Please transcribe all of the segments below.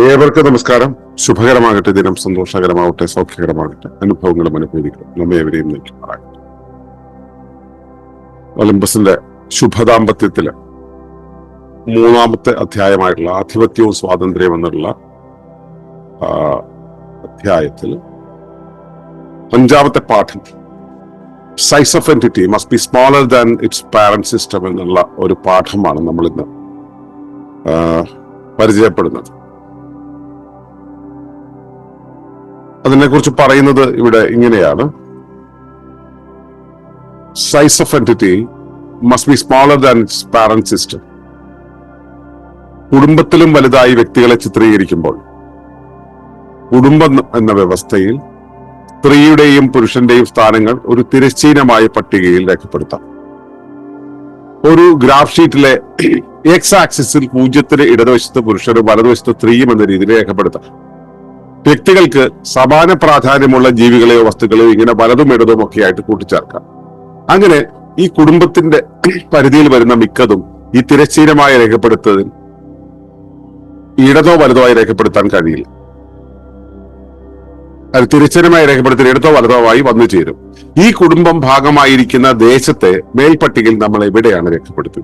ഏവർക്കും നമസ്കാരം. ശുഭകരമാകട്ടെ. ദിനം സന്തോഷകരമാവട്ടെ. സൗഖ്യകരമാകട്ടെ. അനുഭവങ്ങളും അനുഭവിക്കണം നമ്മെ എവരെയും നയിക്കുമാറാകട്ടെ. ഒളിമ്പസിന്റെ ശുഭദാമ്പത്യത്തിൽ മൂന്നാമത്തെ അധ്യായമായിട്ടുള്ള ആധിപത്യവും സ്വാതന്ത്ര്യവും എന്നുള്ള അധ്യായത്തിൽ അഞ്ചാമത്തെ പാഠം. Size of entity must be smaller than its parent system എന്നുള്ള ഒരു പാഠമാണ് നമ്മൾ ഇന്ന് പരിചയപ്പെടുന്നത്. അതിനെക്കുറിച്ച് പറയുന്നത് ഇവിടെ ഇങ്ങനെയാണ്. Size of entity must be smaller than its parent system കുടുംബത്തിലും വലുതായി വ്യക്തികളെ ചിത്രീകരിക്കുമ്പോൾ കുടുംബം എന്ന വ്യവസ്ഥയിൽ സ്ത്രീയുടെയും പുരുഷന്റെയും സ്ഥാനങ്ങൾ ഒരു തിരശ്ചീനമായ പട്ടികയിൽ രേഖപ്പെടുത്താം. ഒരു ഗ്രാഫ് ഷീറ്റിലെ എക്സ് ആക്സിസിൽ പൂജ്യത്തിന് ഇടതുവശത്ത് പുരുഷനും വലതുവശത്ത് സ്ത്രീയും എന്ന രീതിയിൽ രേഖപ്പെടുത്താം. വ്യക്തികൾക്ക് സമാന പ്രാധാന്യമുള്ള ജീവികളെയോ വസ്തുക്കളെയോ ഇങ്ങനെ വലതും ഇടതും ഒക്കെ ആയിട്ട് കൂട്ടിച്ചേർക്കാം. അങ്ങനെ ഈ കുടുംബത്തിന്റെ പരിധിയിൽ വരുന്ന മിക്കതും ഈ തിരശ്ചീനമായി രേഖപ്പെടുത്തതിൽ ഇടതോ വലതോ ആയി രേഖപ്പെടുത്താൻ കഴിയില്ല. അത് തിരശ്ചീനമായി രേഖപ്പെടുത്തി ഇടത്തോ വലതോ ആയി വന്നു ചേരും. ഈ കുടുംബം ഭാഗമായിരിക്കുന്ന ദേശത്തെ മേൽപ്പട്ടികയിൽ നമ്മൾ എവിടെയാണ് രേഖപ്പെടുത്തുക?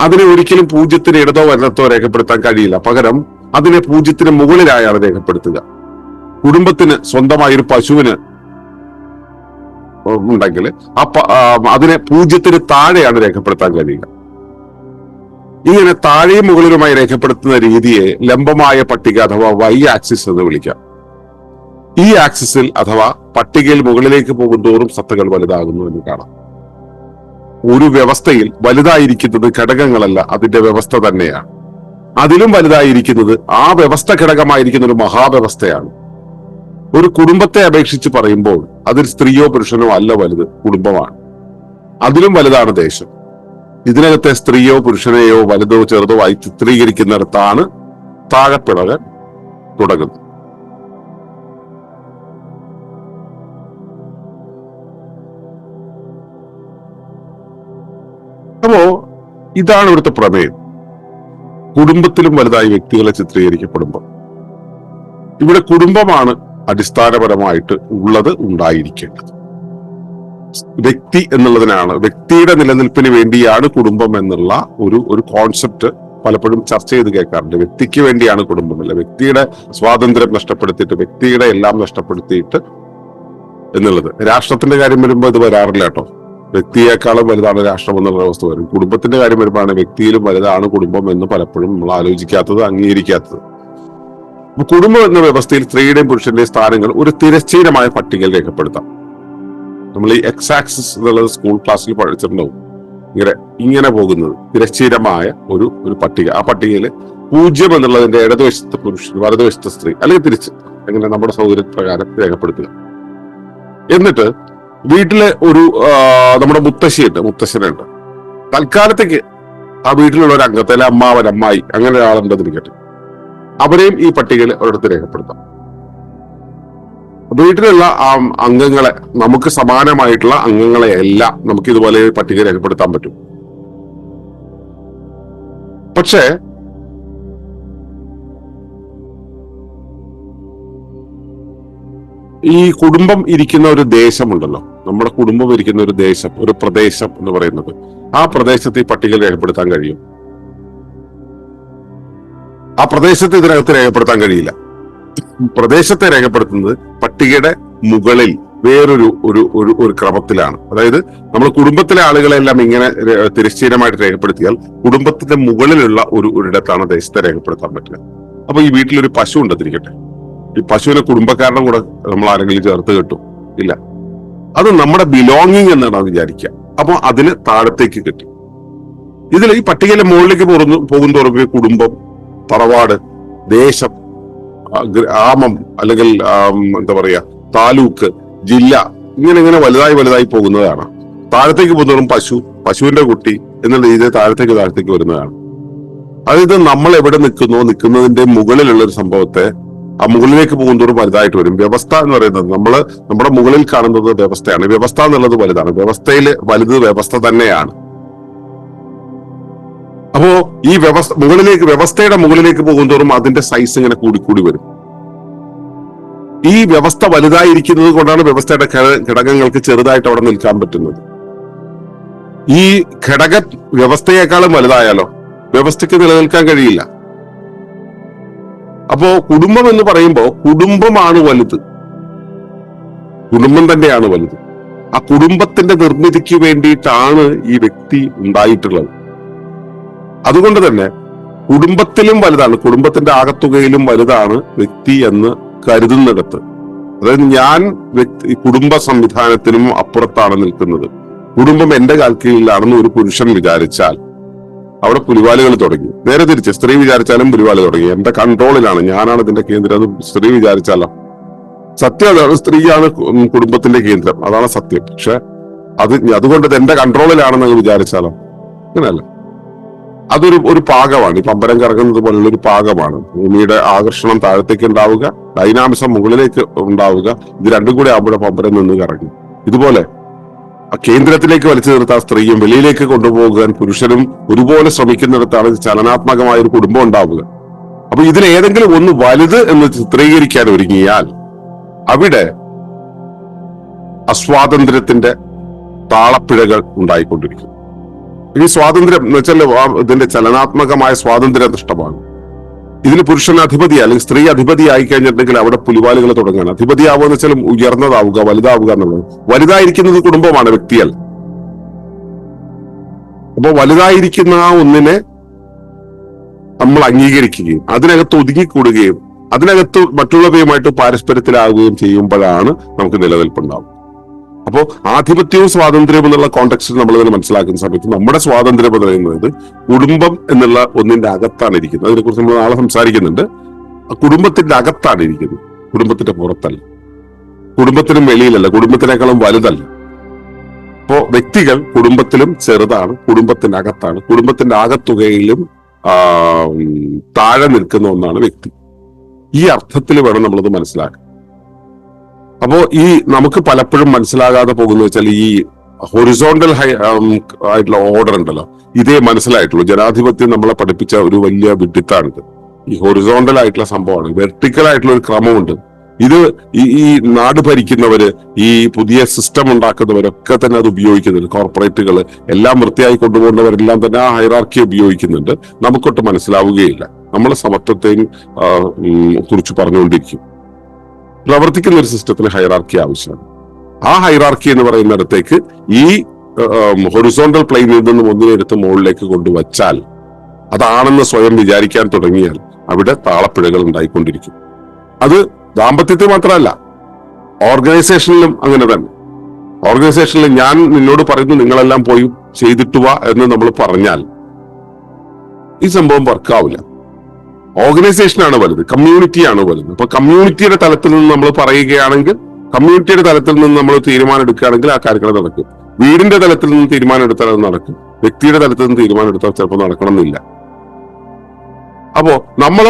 അതിനെ ഒരിക്കലും പൂജ്യത്തിന് ഇടതോ വലത്തോ രേഖപ്പെടുത്താൻ കഴിയില്ല. പകരം അതിനെ പൂജ്യത്തിന് മുകളിലായാണ് രേഖപ്പെടുത്തുക. കുടുംബത്തിന് സ്വന്തമായ ഒരു പശുവിന് ഉണ്ടെങ്കിൽ ആ അതിനെ പൂജ്യത്തിന് താഴെയാണ് രേഖപ്പെടുത്താൻ കഴിയുക. ഇങ്ങനെ താഴെയും മുകളിലുമായി രേഖപ്പെടുത്തുന്ന രീതിയെ ലംബമായ പട്ടിക അഥവാ വൈ ആക്സിസ് എന്ന് വിളിക്കാം. ഈ ആക്സിസിൽ അഥവാ പട്ടികയിൽ മുകളിലേക്ക് പോകുന്തോറും സത്തകൾ വലുതാകുന്നു എന്ന് കാണാം. ഒരു വ്യവസ്ഥയിൽ വലുതായിരിക്കുന്നത് ഘടകങ്ങളല്ല അതിന്റെ വ്യവസ്ഥ തന്നെയാണ്. അതിലും വലുതായിരിക്കുന്നത് ആ വ്യവസ്ഥ ഘടകമായിരിക്കുന്ന ഒരു മഹാവ്യവസ്ഥയാണ്. ഒരു കുടുംബത്തെ അപേക്ഷിച്ച് പറയുമ്പോൾ അതിൽ സ്ത്രീയോ പുരുഷനോ അല്ല വലുത് കുടുംബമാണ്. അതിലും വലുതാണ് ദേശം. ഇതിനകത്തെ സ്ത്രീയോ പുരുഷനെയോ വലുതോ ചെറുതോ ആയി ചിത്രീകരിക്കുന്നിടത്താണ് താഴെപ്പിളകൻ തുടങ്ങുന്നത്. അപ്പോ ഇതാണ് ഇവിടുത്തെ പ്രമേയം. കുടുംബത്തിലും വലുതായി വ്യക്തികളെ ചിത്രീകരിക്കപ്പെടുമ്പോൾ ഇവിടെ കുടുംബമാണ് അടിസ്ഥാനപരമായിട്ട് ഉള്ളത് ഉണ്ടായിരിക്കേണ്ടത്. വ്യക്തി എന്നുള്ളതിനാണ് വ്യക്തിയുടെ നിലനിൽപ്പിന് വേണ്ടിയാണ് കുടുംബം എന്നുള്ള ഒരു ഒരു കോൺസെപ്റ്റ് പലപ്പോഴും ചർച്ച ചെയ്ത് കേൾക്കാറുണ്ട്. വ്യക്തിക്ക് വേണ്ടിയാണ് കുടുംബമല്ല വ്യക്തിയുടെ സ്വാതന്ത്ര്യം നഷ്ടപ്പെടുത്തിയിട്ട് വ്യക്തിയുടെ എല്ലാം നഷ്ടപ്പെടുത്തിയിട്ട് എന്നുള്ളത്. രാഷ്ട്രത്തിന്റെ കാര്യം വരുമ്പോൾ ഇത് വരാറില്ല കേട്ടോ. വ്യക്തിയേക്കാളും വലുതാണ് രാഷ്ട്രം എന്നുള്ള അവസ്ഥ വരും. കുടുംബത്തിന്റെ കാര്യം വരുമ്പോഴാണ് വ്യക്തിയിലും വലുതാണ് കുടുംബം എന്ന് പലപ്പോഴും നമ്മൾ ആലോചിക്കാത്തത് അംഗീകരിക്കാത്തത്. കുടുംബം എന്ന വ്യവസ്ഥയിൽ സ്ത്രീയുടെയും പുരുഷന്റെയും സ്ഥാനങ്ങൾ ഒരു തിരശ്ചീനമായ പട്ടികയിൽ രേഖപ്പെടുത്താം. നമ്മൾ ഈ എക്സ് ആക്സിസ് എന്നുള്ളത് സ്കൂൾ ക്ലാസ്സിൽ പഠിച്ചിട്ടുണ്ടാവും. ഇങ്ങനെ ഇങ്ങനെ പോകുന്നത് തിരശ്ചീനമായ ഒരു ഒരു പട്ടിക. ആ പട്ടികയിൽ പൂജ്യം എന്നുള്ളതിന്റെ ഇടതുവശത്ത് പുരുഷൻ വലതുവശത്ത് സ്ത്രീ. അല്ലെങ്കിൽ തിരിച്ച് അങ്ങനെ നമ്മുടെ സൗകര്യപ്രകാരം രേഖപ്പെടുത്തുക. എന്നിട്ട് വീട്ടിലെ ഒരു നമ്മുടെ മുത്തശ്ശിയുണ്ട് മുത്തശ്ശനുണ്ട്. തൽക്കാലത്തേക്ക് ആ വീട്ടിലുള്ള ഒരു അംഗത്തെ അല്ലെ അമ്മാവൻ അമ്മായി അങ്ങനെ ഒരാളുണ്ടെന്ന് ഇരിക്കട്ടെ അവരെയും ഈ പട്ടികയിൽ ഒരിടത്ത് രേഖപ്പെടുത്താം. വീട്ടിലുള്ള ആ അംഗങ്ങളെ നമുക്ക് സമാനമായിട്ടുള്ള അംഗങ്ങളെ എല്ലാം നമുക്ക് ഇതുപോലെ പട്ടിക രേഖപ്പെടുത്താൻ പറ്റും. പക്ഷേ ഈ കുടുംബം ഇരിക്കുന്ന ഒരു ദേശമുണ്ടല്ലോ. നമ്മുടെ കുടുംബം ഇരിക്കുന്ന ഒരു ദേശം ഒരു പ്രദേശം എന്ന് പറയുന്നത്. ആ പ്രദേശത്ത് ഈ പട്ടികയിൽ രേഖപ്പെടുത്താൻ കഴിയും. ആ പ്രദേശത്ത് ഇതിനകത്ത് രേഖപ്പെടുത്താൻ കഴിയില്ല. പ്രദേശത്തെ രേഖപ്പെടുത്തുന്നത് പട്ടികയുടെ മുകളിൽ വേറൊരു ഒരു ഒരു ഒരു ക്രമത്തിലാണ്. അതായത് നമ്മൾ കുടുംബത്തിലെ ആളുകളെല്ലാം ഇങ്ങനെ തിരശ്ചീനമായിട്ട് രേഖപ്പെടുത്തിയാൽ കുടുംബത്തിന്റെ മുകളിലുള്ള ഒരു ഒരിടത്താണ് ദേശത്തെ രേഖപ്പെടുത്താൻ പറ്റുക. അപ്പൊ ഈ വീട്ടിലൊരു പശു ഉണ്ടെന്നിരിക്കട്ടെ. ഈ പശുവിനെ കുടുംബക്കാരുടെ കൂടെ നമ്മൾ ആരെങ്കിലും ചേർത്ത് കിട്ടും. ഇല്ല. അത് നമ്മുടെ ബിലോങ്ങിങ് എന്നാണ് വിചാരിക്കുക. അപ്പോൾ അതിന് താഴത്തേക്ക് കിട്ടി. ഇതിൽ ഈ പട്ടികയിലെ മുകളിലേക്ക് പോകുന്നു പോകുന്തോറും ഈ കുടുംബം തറവാട് ദേശം ഗ്രാമം അല്ലെങ്കിൽ എന്താ പറയാ താലൂക്ക് ജില്ല ഇങ്ങനെ ഇങ്ങനെ വലുതായി വലുതായി പോകുന്നതാണ്. താഴത്തേക്ക് പോകുന്നതും പശു പശുവിന്റെ കുട്ടി എന്നുള്ള രീതിയിൽ താഴത്തേക്ക് താഴത്തേക്ക് വരുന്നതാണ്. അതായത് നമ്മൾ എവിടെ നിൽക്കുന്നു നിൽക്കുന്നതിന്റെ മുകളിലുള്ള ഒരു സംഭവത്തെ ആ മുകളിലേക്ക് പോകുന്നതോറും വലുതായിട്ട് വരും. വ്യവസ്ഥ എന്ന് പറയുന്നത് നമ്മൾ നമ്മുടെ മുകളിൽ കാണുന്നത് വ്യവസ്ഥയാണ്. വ്യവസ്ഥ എന്നുള്ളത് വലുതാണ്. വ്യവസ്ഥയിൽ വലുത് വ്യവസ്ഥ തന്നെയാണ്. അപ്പോ ഈ വ്യവസ്ഥ മുകളിലേക്ക് വ്യവസ്ഥയുടെ മുകളിലേക്ക് പോകുന്തോറും അതിന്റെ സൈസ് ഇങ്ങനെ കൂടിക്കൂടി വരും. ഈ വ്യവസ്ഥ വലുതായിരിക്കുന്നത് കൊണ്ടാണ് വ്യവസ്ഥയുടെ ഘട- ഘടകങ്ങൾക്ക് ചെറുതായിട്ട് അവിടെ നിൽക്കാൻ പറ്റുന്നത്. ഈ ഘടക വ്യവസ്ഥയെക്കാളും വലുതായാലോ വ്യവസ്ഥയ്ക്ക് നിലനിൽക്കാൻ കഴിയില്ല. അപ്പോ കുടുംബം എന്ന് പറയുമ്പോൾ കുടുംബമാണ് വലുത്. കുടുംബം തന്നെയാണ് വലുത്. ആ കുടുംബത്തിന്റെ നിർമ്മിതിക്ക് വേണ്ടിയിട്ടാണ് ഈ വ്യക്തി ഉണ്ടായിട്ടുള്ളത്. അതുകൊണ്ട് തന്നെ കുടുംബത്തിലും വലുതാണ് കുടുംബത്തിന്റെ ആകത്തുകയിലും വലുതാണ് വ്യക്തി എന്ന് കരുതുന്നിടത്ത്. അതായത് ഞാൻ വ്യക്തി കുടുംബ സംവിധാനത്തിനും അപ്പുറത്താണ് നിൽക്കുന്നത്. കുടുംബം എന്റെ കാൽക്കീഴിലാണെന്ന് ഒരു പുരുഷൻ വിചാരിച്ചാൽ അവിടെ പുലിവാലുകൾ തുടങ്ങി. നേരെ തിരിച്ച് സ്ത്രീ വിചാരിച്ചാലും പുലിവാലി തുടങ്ങി. എന്റെ കൺട്രോളിലാണ് ഞാനാണ് ഇതിന്റെ കേന്ദ്രം. അത് സ്ത്രീ വിചാരിച്ചാലോ. സത്യം അതാണ് സ്ത്രീയാണ് കുടുംബത്തിന്റെ കേന്ദ്രം. അതാണ് സത്യം. പക്ഷെ അത് അതുകൊണ്ട് എന്റെ കൺട്രോളിലാണെന്ന് വിചാരിച്ചാലോ? അങ്ങനെയല്ല അതൊരു ഒരു പാകമാണ്. ഈ പമ്പരം കറങ്ങുന്നത് പോലുള്ള ഒരു പാകമാണ്. ഭൂമിയുടെ ആകർഷണം താഴത്തേക്ക് ഉണ്ടാവുക ഡൈനാമിസം മുകളിലേക്ക് ഉണ്ടാവുക ഇത് രണ്ടും കൂടി ആകുമ്പോഴേ പമ്പരം നിന്ന് കറങ്ങും ഇതുപോലെ കേന്ദ്രത്തിലേക്ക് വലിച്ചു നിർത്താൻ സ്ത്രീയും വെളിയിലേക്ക് കൊണ്ടുപോകാൻ പുരുഷനും ഒരുപോലെ ശ്രമിക്കുന്നിടത്താണ് ചലനാത്മകമായ ഒരു കുടുംബം ഉണ്ടാവുക. അപ്പൊ ഇതിൽ ഏതെങ്കിലും ഒന്ന് വലുത് എന്ന് ചിത്രീകരിക്കാൻ ഒരുങ്ങിയാൽ അവിടെ അസ്വാതന്ത്ര്യത്തിന്റെ താളപ്പിഴകൾ ഉണ്ടായിക്കൊണ്ടിരിക്കും. ഈ സ്വാതന്ത്ര്യം എന്ന് വെച്ചാൽ ഇതിന്റെ ചലനാത്മകമായ സ്വാതന്ത്ര്യം നഷ്ടമാണ് ഇതിന് പുരുഷൻ അധിപതി അല്ലെങ്കിൽ സ്ത്രീ അധിപതി ആയി കഴിഞ്ഞിട്ടുണ്ടെങ്കിൽ അവിടെ പുലിവാലുകൾ തുടങ്ങുകയാണ്. അധിപതിയാവുക എന്ന് വെച്ചാൽ ഉയർന്നതാവുക വലുതാവുക എന്നുള്ളത്. വലുതായിരിക്കുന്നത് കുടുംബമാണ് വ്യക്തിയൽ അപ്പൊ വലുതായിരിക്കുന്ന ആ ഒന്നിനെ നമ്മൾ അംഗീകരിക്കുകയും അതിനകത്ത് ഒതുങ്ങിക്കൂടുകയും അതിനകത്ത് മറ്റുള്ളവയുമായിട്ട് പാരസ്പര്യത്തിലാവുകയും ചെയ്യുമ്പോഴാണ് നമുക്ക് നിലനിൽപ്പുണ്ടാവും അപ്പോൾ ആധിപത്യവും സ്വാതന്ത്ര്യവും എന്നുള്ള കോണ്ടക്സ്റ്റ് നമ്മൾ ഇതിനെ മനസ്സിലാക്കുന്ന സമയത്ത് നമ്മുടെ സ്വാതന്ത്ര്യം എന്ന് പറയുന്നത് കുടുംബം എന്നുള്ള ഒന്നിന്റെ അകത്താണ് ഇരിക്കുന്നത്. അതിനെക്കുറിച്ച് നമ്മൾ നാളെ സംസാരിക്കുന്നുണ്ട്. കുടുംബത്തിന്റെ അകത്താണ് ഇരിക്കുന്നത്. കുടുംബത്തിന്റെ പുറത്തല്ല. കുടുംബത്തിനും വെളിയിലല്ല. കുടുംബത്തിനേക്കാളും വലുതല്ല. അപ്പോ വ്യക്തികൾ കുടുംബത്തിലും ചെറുതാണ് കുടുംബത്തിന്റെ അകത്താണ്. കുടുംബത്തിന്റെ ആകത്തുകയിലും ആ, താഴെ നിൽക്കുന്ന ഒന്നാണ് വ്യക്തി. ഈ അർത്ഥത്തിൽ വേണം നമ്മളത് മനസ്സിലാക്കാൻ. അപ്പോ ഈ നമുക്ക് പലപ്പോഴും മനസ്സിലാകാതെ പോകുന്ന വെച്ചാൽ ഈ ഹൊറിസോണ്ടൽ ഹൈ ആയിട്ടുള്ള ഓർഡർ ഉണ്ടല്ലോ. ഇതേ മനസ്സിലായിട്ടുള്ളൂ. ജനാധിപത്യം നമ്മളെ പഠിപ്പിച്ച ഒരു വലിയ വിഡിത്താണിത്. ഈ ഹൊറിസോണ്ടൽ ആയിട്ടുള്ള സംഭവമാണ്. വെർട്ടിക്കൽ ആയിട്ടുള്ള ഒരു ക്രമമുണ്ട്. ഇത് ഈ ഈ നാട് ഭരിക്കുന്നവര് ഈ പുതിയ സിസ്റ്റം ഉണ്ടാക്കുന്നവരൊക്കെ തന്നെ അത് ഉപയോഗിക്കുന്നുണ്ട്. കോർപ്പറേറ്റുകൾ എല്ലാം വൃത്തിയായി കൊണ്ടുപോകുന്നവരെല്ലാം തന്നെ ആ ഹൈറാർക്കി ഉപയോഗിക്കുന്നുണ്ട്. നമുക്കൊട്ട് മനസ്സിലാവുകയില്ല. നമ്മളെ സമത്വത്തെയും കുറിച്ച് പറഞ്ഞുകൊണ്ടിരിക്കും. പ്രവർത്തിക്കുന്ന ഒരു സിസ്റ്റത്തിന് ഹൈറാർക്കി ആവശ്യമാണ്. ആ ഹൈറാർക്കി എന്ന് പറയുന്നിടത്തേക്ക് ഈ ഹൊറിസോണ്ടൽ പ്ലെയിനിൽ നിന്നും ഒന്നിനെടുത്ത് മുകളിലേക്ക് കൊണ്ടുവച്ചാൽ അതാണെന്ന് സ്വയം വിചാരിക്കാൻ തുടങ്ങിയാൽ അവിടെ താളപ്പിഴകൾ ഉണ്ടായിക്കൊണ്ടിരിക്കും. അത് ദാമ്പത്യത്തിൽ മാത്രമല്ല ഓർഗനൈസേഷനിലും അങ്ങനെ തന്നെ. ഓർഗനൈസേഷനിൽ ഞാൻ നിന്നോട് പറയുന്നു നിങ്ങളെല്ലാം പോയി ചെയ്തിട്ടുവാ എന്ന് നമ്മൾ പറഞ്ഞാൽ ഈ സംഭവം വർക്കാവില്ല ഓർഗനൈസേഷനാണ് വലുത്. കമ്മ്യൂണിറ്റിയാണ് വലുത്. അപ്പൊ കമ്മ്യൂണിറ്റിയുടെ തലത്തിൽ നിന്ന് നമ്മൾ പറയുകയാണെങ്കിൽ കമ്മ്യൂണിറ്റിയുടെ തലത്തിൽ നിന്ന് നമ്മൾ തീരുമാനം എടുക്കുകയാണെങ്കിൽ ആ കാര്യങ്ങൾ നടക്കും. വീടിന്റെ തലത്തിൽ നിന്ന് തീരുമാനം എടുത്താൽ അത് നടക്കും. വ്യക്തിയുടെ തലത്തിൽ നിന്ന് തീരുമാനം എടുത്താൽ ചിലപ്പോൾ നടക്കണമെന്നില്ല. അപ്പോ നമ്മൾ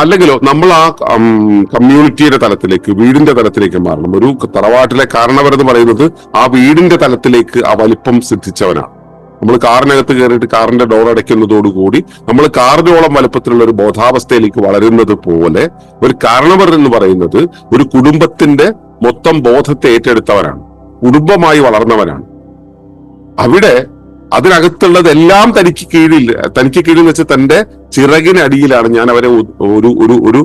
അല്ലെങ്കിലോ നമ്മൾ ആ കമ്മ്യൂണിറ്റിയുടെ തലത്തിലേക്ക് വീടിന്റെ തലത്തിലേക്ക് മാറണം. ഒരു തറവാട്ടിലെ കാരണവരെന്ന് പറയുന്നത് ആ വീടിന്റെ തലത്തിലേക്ക് ആ വലിപ്പം സിദ്ധിച്ചവനാണ്. നമ്മൾ കാറിനകത്ത് കയറിയിട്ട് കാറിന്റെ ഡോർ അടയ്ക്കുന്നതോടുകൂടി നമ്മൾ കാറിനോളം വലുപ്പത്തിലുള്ള ഒരു ബോധാവസ്ഥയിലേക്ക് വളരുന്നത് പോലെ ഒരു കാരണവർ എന്ന് പറയുന്നത് ഒരു കുടുംബത്തിന്റെ മൊത്തം ബോധത്തെ ഏറ്റെടുത്തവരാണ്. കുടുംബമായി വളർന്നവരാണ്. അവിടെ അതിനകത്തുള്ളതെല്ലാം തനിക്ക് കീഴിൽ തനിക്ക് കീഴിൽ വെച്ചാൽ തന്റെ ചിറകിനടിയിലാണ് ഞാൻ അവരെ ഒരു ഒരു ഒരു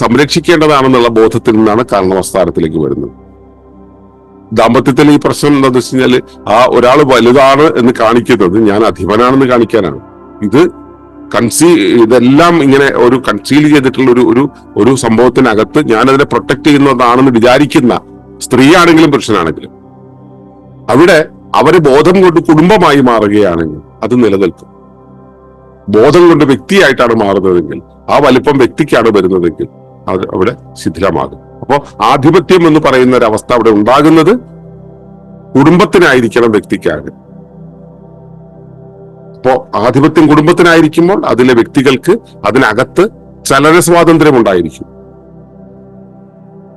സംരക്ഷിക്കേണ്ടതാണെന്നുള്ള ബോധത്തിൽ നിന്നാണ് കാരണവസ്ഥാനത്തിലേക്ക് വരുന്നത്. ദാമ്പത്യത്തിൽ ഈ പ്രശ്നം എന്താണെന്ന് വെച്ച് കഴിഞ്ഞാൽ ആ ഒരാൾ വലുതാണ് എന്ന് കാണിക്കുന്നത് ഞാൻ അധിപനാണെന്ന് കാണിക്കാനാണ്. ഇത് കൺസീ ഇതെല്ലാം ഇങ്ങനെ ഒരു കൺസീൽ ചെയ്തിട്ടുള്ള ഒരു ഒരു ഒരു സംഭവത്തിനകത്ത് ഞാൻ അതിനെ പ്രൊട്ടക്ട് ചെയ്യുന്നതാണെന്ന് വിചാരിക്കുന്ന സ്ത്രീയാണെങ്കിലും പുരുഷനാണെങ്കിലും. അവിടെ അവർ ബോധം കൊണ്ട് കുടുംബമായി മാറുകയാണെങ്കിൽ അത് നിലനിൽക്കും. ബോധം കൊണ്ട് വ്യക്തിയായിട്ടാണ് മാറുന്നതെങ്കിൽ ആ വലിപ്പം വ്യക്തിക്കാണ് വരുന്നതെങ്കിൽ അത് അവിടെ ശിഥിലമാകും. അപ്പോ ആധിപത്യം എന്ന് പറയുന്ന ഒരു അവസ്ഥ അവിടെ ഉണ്ടാകുന്നത് കുടുംബത്തിനായിരിക്കണം വ്യക്തിക്കാകെ അപ്പോ ആധിപത്യം കുടുംബത്തിനായിരിക്കുമ്പോൾ അതിലെ വ്യക്തികൾക്ക് അതിനകത്ത് ചലന സ്വാതന്ത്ര്യം ഉണ്ടായിരിക്കും.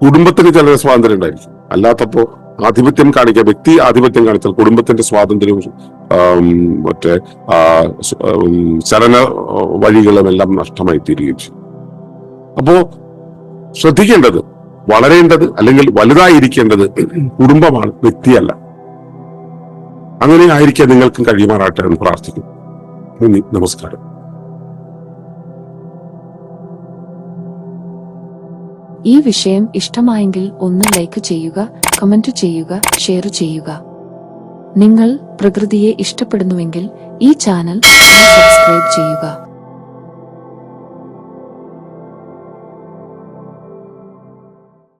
കുടുംബത്തിന് ചലന സ്വാതന്ത്ര്യം ഉണ്ടായിരിക്കും. അല്ലാത്തപ്പോ ആധിപത്യം കാണിക്കുക വ്യക്തി ആധിപത്യം കാണിച്ചാൽ കുടുംബത്തിന്റെ സ്വാതന്ത്ര്യവും മറ്റേ ചലന വഴികളും എല്ലാം നഷ്ടമായി തീരുകയും ചെയ്യും. അപ്പോ ശ്രദ്ധിക്കേണ്ടത് വളരേണ്ടത് അല്ലെങ്കിൽ വലുതായിരിക്കേണ്ടത് കുടുംബമാണ് വ്യക്തിയല്ല. അങ്ങനെ ആയിരിക്കാൻ നിങ്ങൾക്കും കഴിയുമാറാട്ടെ എന്ന് പ്രാർത്ഥിക്കുന്നു. നന്ദി നമസ്കാരം. ഈ വിഷയം ഇഷ്ടമായെങ്കിൽ ഒന്ന് ലൈക്ക് ചെയ്യുക കമന്റ് ചെയ്യുക ഷെയർ ചെയ്യുക. നിങ്ങൾ പ്രകൃതിയെ ഇഷ്ടപ്പെടുന്നുവെങ്കിൽ ഈ ചാനൽ സബ്സ്ക്രൈബ് ചെയ്യുക.